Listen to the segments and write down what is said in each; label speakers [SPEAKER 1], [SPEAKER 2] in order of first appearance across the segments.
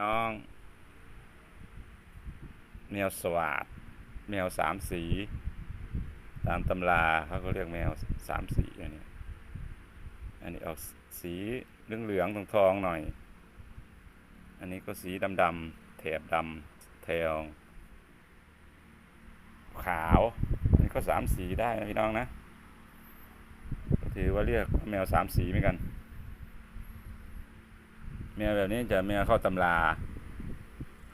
[SPEAKER 1] น้อง แมวสวาด แมวสามสี ตามตำราเขาก็เรียกแมวสามสีอันนี้ อันนี้ออกสีเหลืองเหลืองทองทองหน่อย อันนี้ก็สีดำดำแถบดำแถวขาว อันนี้ก็สามสีได้นะพี่น้องนะถือว่าเรียกแมวสามสีเหมือนกัน แมวแบบนี้จะแมวเข้าตำรา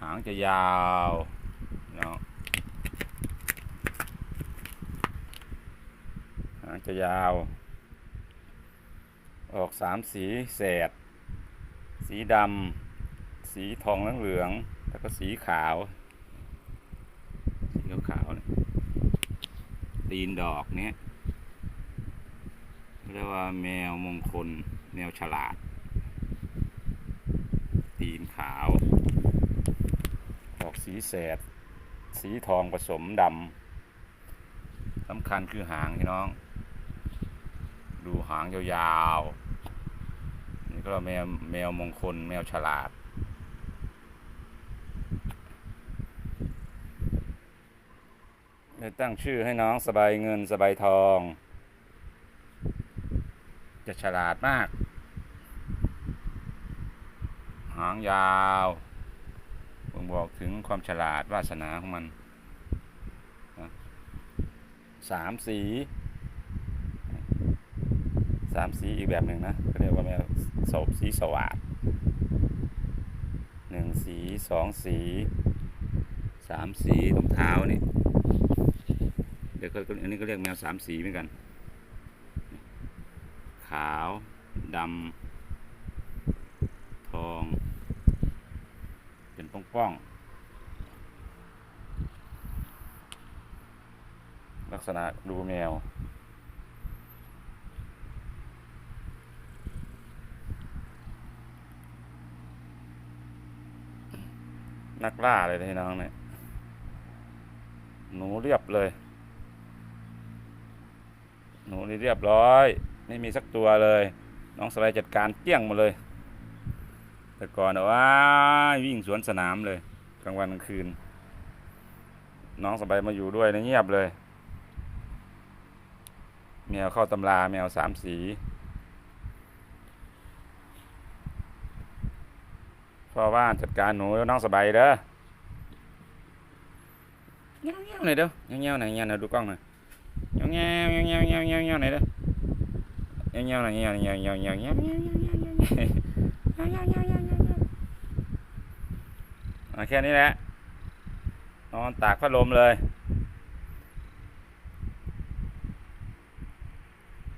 [SPEAKER 1] หางจะยาวเนาะหางจะยาว ออกสามสีแสด สีดำสีทองเหลืองแล้วก็สีขาว สีขาวๆเนี่ยตีนดอกเนี้ยเรียกว่าแมวมงคล แมวฉลาด ตีนขาว ออก สีแสด สีทองผสมดำสำคัญคือหางพี่น้อง ดูหางยาวๆ นี่ก็แมวแมวมงคลแมวฉลาด เลยตั้งชื่อให้น้องสบายเงินสบายทอง จะฉลาดมาก หางยาว บ่งบอกถึงความฉลาดวาสนาของมันสามสีสามสีอีกแบบหนึ่งนะก็เรียกว่าแมวศพสีสวัสดหนึ่งสีสองสีสามสีตรงเท้านี่เดี๋ยวก็อันนี้ก็เรียกแมวสามสีเหมือนกัน ขาวดำทอง เป้อง ลักษณะดูแมว นักล่าเลยนะพี่น้องเนี่ย หนูเรียบเลย หนูนี่เรียบร้อย ไม่มีสักตัวเลย น้องสบายจัดการเกลี้ยงหมดเลย แต่ก่อนเอาว่าวิ่งสวนสนามเลยกลางวันกลางคืน น้องสบายมาอยู่ด้วยนะเงียบเลย แมวเข้าตำราแมวสามสีพ่อบ้านจัดการหนูแล้วน้องสบายเด้อเงี้ยวเงี้ยวหน่อยเด้อเงี้ยวเงี้ยวหน่อยเงี้ยวหน่อยดูกล้องหน่อยเงี้ยวเงี้ยวเงี้ยวเงี้ยวเงี้ยวเงี้ยวหน่อยเด้อเงี้ยวเงี้ยวหน่อยเงี้ยวเงี้ยวเงี้ยวเงี้ยวเงี้ยวเงี้ยวเงี้ยวอะ แค่นี้แหละนอนตากพัดลมเลย